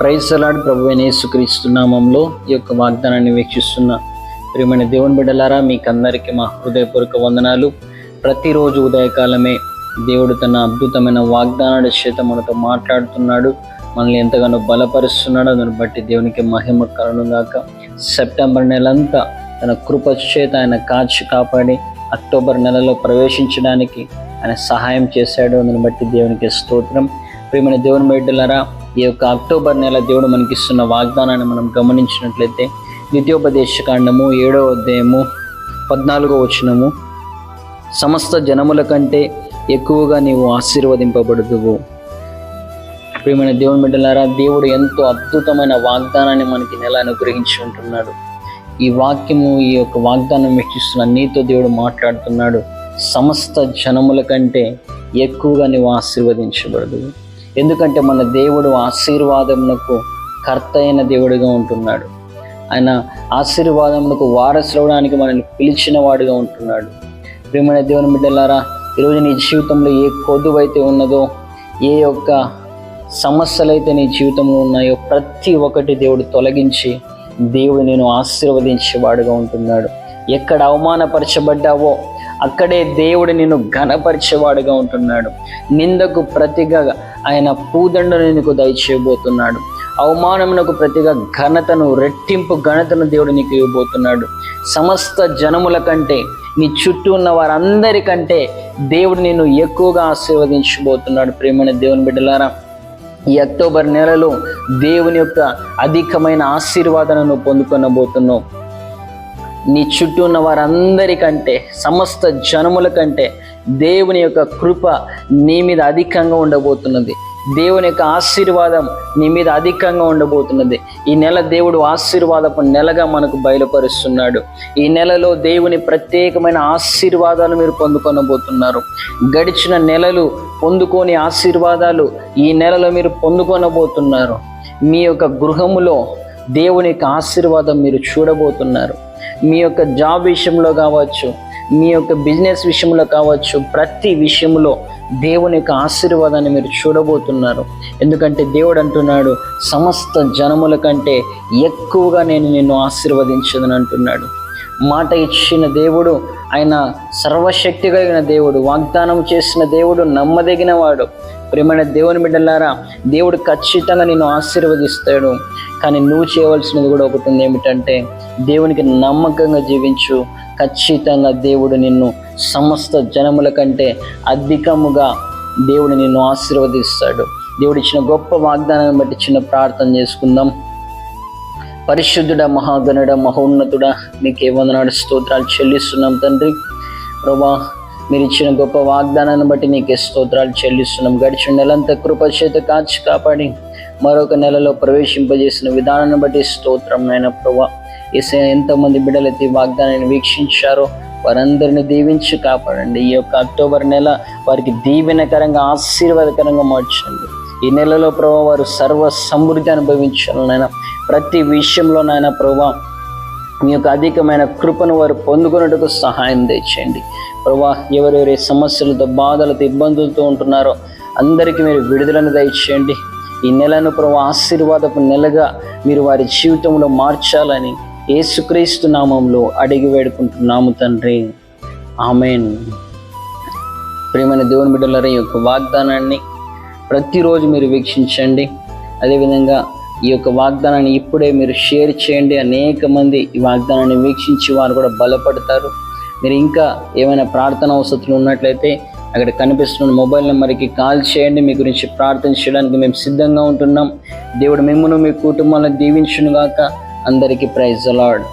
Praise salad ప్రభు యేసుక్రీస్తు ఈ యొక్క వాగ్దానాన్ని వీక్షిస్తున్న ప్రియమైన దేవుని బిడ్డలారా మీకు అందరికీ మా హృదయపూర్వక వందనాలు. ప్రతిరోజు ఉదయకాలమే దేవుడు తన అద్భుతమైన వాగ్దానాల చేత మనతో మాట్లాడుతున్నాడు. మనల్ని ఎంతగానో బలపరుస్తున్నాడు. దాన్ని బట్టి దేవునికి మహిమ కలుగుగాక సెప్టెంబర్ నెలంతా తన కృప చేత ఆయన కాచి కాపాడి అక్టోబర్ నెలలో ప్రవేశించడానికి ఆయన సహాయం చేశాడు. దాన్ని బట్టి దేవునికి స్తోత్రం. ప్రియమైన దేవుని బిడ్డలారా ఈ యొక్క అక్టోబర్ నెల దేవుడు మనకిస్తున్న వాగ్దానాన్ని మనం గమనించినట్లయితే ద్వితీయోపదేశ కాండము ఏడో అధ్యాయము పద్నాలుగో వచనము సమస్త జనముల కంటే ఎక్కువగా నీవు ఆశీర్వదింపబడుదువు. ప్రియమైన దేవుని బిడ్డలారా దేవుడు ఎంతో అద్భుతమైన వాగ్దానాన్ని మనకి నెల అనుగ్రహించి ఉంటున్నాడు. ఈ వాక్యము ఈ యొక్క వాగ్దానం వీక్షిస్తున్న నీతో దేవుడు మాట్లాడుతున్నాడు. సమస్త జనముల కంటే ఎక్కువగా నీవు ఆశీర్వదించబడదు ఎందుకంటే మన దేవుడు ఆశీర్వాదమునకు కర్త అయిన దేవుడిగా ఉంటున్నాడు. ఆయన ఆశీర్వాదమునకు వారసులవడానికి మనల్ని పిలిచిన వాడుగా ఉంటున్నాడు. ప్రేమైన దేవుని బిడ్డలారా ఈరోజు నీ జీవితంలో ఏ కొదువైతే ఉన్నదో ఏ యొక్క సమస్యలు అయితే నీ జీవితంలో ఉన్నాయో ప్రతి ఒక్కటి దేవుడు తొలగించి దేవుడు నేను ఆశీర్వదించేవాడుగా ఉంటున్నాడు. ఎక్కడ అవమానపరచబడ్డావో అక్కడే దేవుడు నిన్ను ఘనపరిచేవాడుగా ఉంటున్నాడు. నిందకు ప్రతిగా ఆయన పూదండను నీకు దయచేయబోతున్నాడు. అవమానమునకు ప్రతిగా ఘనతను రెట్టింపు ఘనతను దేవుడు నీకు ఇవ్వబోతున్నాడు. సమస్త జనముల కంటే నీ చుట్టూ ఉన్న వారందరికంటే దేవుడు నిన్ను ఎక్కువగా ఆశీర్వదించబోతున్నాడు. ప్రేమైన దేవుని బిడ్డలారా ఈ అక్టోబర్ నెలలో దేవుని యొక్క అధికమైన ఆశీర్వాదాలను పొందుకొనబోతున్నావు. నీ చుట్టూ ఉన్న వారందరికంటే సమస్త జనముల కంటే దేవుని యొక్క కృప నీ మీద అధికంగా ఉండబోతున్నది. దేవుని యొక్క ఆశీర్వాదం నీ మీద అధికంగా ఉండబోతున్నది. ఈ నెల దేవుడు ఆశీర్వాదపు నెలగా మనకు బయలుపరుస్తున్నాడు. ఈ నెలలో దేవుని ప్రత్యేకమైన ఆశీర్వాదాలు మీరు పొందుకొనబోతున్నారు. గడిచిన నెలలు పొందుకోని ఆశీర్వాదాలు ఈ నెలలో మీరు పొందుకొనబోతున్నారు. మీ యొక్క గృహములో దేవుని యొక్క ఆశీర్వాదం మీరు చూడబోతున్నారు. మీ యొక్క జాబ్ విషయంలో కావచ్చు మీ యొక్క బిజినెస్ విషయంలో కావచ్చు ప్రతి విషయంలో దేవుని యొక్క ఆశీర్వాదాన్ని మీరు చూడబోతున్నారు. ఎందుకంటే దేవుడు అంటున్నాడు సమస్త జనముల కంటే ఎక్కువగా నేను నిన్ను ఆశీర్వదించదని అంటున్నాడు. మాట ఇచ్చిన దేవుడు ఆయన సర్వశక్తి కలిగిన దేవుడు వాగ్దానం చేసిన దేవుడు నమ్మదగిన వాడు ప్రేమైన దేవుని బిడ్డలారా దేవుడు ఖచ్చితంగా నిన్ను ఆశీర్వదిస్తాడు. కానీ నువ్వు చేయవలసినది కూడా ఒకటి ఉంది ఏమిటంటే దేవునికి నమ్మకంగా జీవించు ఖచ్చితంగా దేవుడు నిన్ను సమస్త జనముల కంటే అధికముగా దేవుడు నిన్ను ఆశీర్వదిస్తాడు. దేవుడు ఇచ్చిన గొప్ప వాగ్దానాన్ని బట్టి చిన్న ప్రార్థన చేసుకుందాం. పరిశుద్ధుడ మహాగణుడ మహోన్నతుడ నీకే వందనాడు స్తోత్రాలు చెల్లిస్తున్నాం తండ్రి. ప్రభా మీరు ఇచ్చిన గొప్ప వాగ్దానాన్ని బట్టి నీకే స్తోత్రాలు చెల్లిస్తున్నాం. గడిచిన నెలంతా కృపచేత కాచి కాపాడి మరొక నెలలో ప్రవేశింపజేసిన విధానాన్ని బట్టి స్తోత్రం నాయన ప్రభా. ఏసే ఎంతమంది బిడ్డలైతే ఈ వాగ్దానాన్ని వీక్షించారో వారందరిని దీవించి కాపాడండి. ఈ యొక్క అక్టోబర్ నెల వారికి దీవెనకరంగా ఆశీర్వాదకరంగా మార్చండి. ఈ నెలలో ప్రభావ వారు సర్వ సమృద్ధి అనుభవించాలి నాయన. ప్రతి విషయంలో నాయన ప్రభా మీ యొక్క అధికమైన కృపను వారు పొందుకున్నట్టుకు సహాయం తెచ్చేయండి ప్రభా ఎవరెవరి సమస్యలతో బాధలతో ఇబ్బందులతో ఉంటున్నారో అందరికీ మీరు విడుదలను దయచేయండి. ఈ నెలను ప్రభు ఆశీర్వాదపు నెలగా మీరు వారి జీవితంలో మార్చాలని యేసుక్రీస్తు నామంలో అడిగి వేడుకుంటున్నాము తండ్రి. ఆమెన్. ప్రేమైన దేవుని బిడ్డలారా ఈ యొక్క వాగ్దానాన్ని ప్రతిరోజు మీరు వీక్షించండి. అదేవిధంగా ఈ యొక్క వాగ్దానాన్ని ఇప్పుడే మీరు షేర్ చేయండి. అనేక మంది ఈ వాగ్దానాన్ని వీక్షించి వారు కూడా బలపడతారు. మీరు ఇంకా ఏమైనా ప్రార్థన అవసరాలు ఉన్నట్లయితే అక్కడ కనిపిస్తున్న మొబైల్ నెంబర్కి కాల్ చేయండి. మీ గురించి ప్రార్థన చేయడానికి మేము సిద్ధంగా ఉంటున్నాం. దేవుడు మిమ్మల్ని మీ కుటుంబాలను దీవించునుగాక. గాక అందరికీ ప్రైజ్ అలాడ్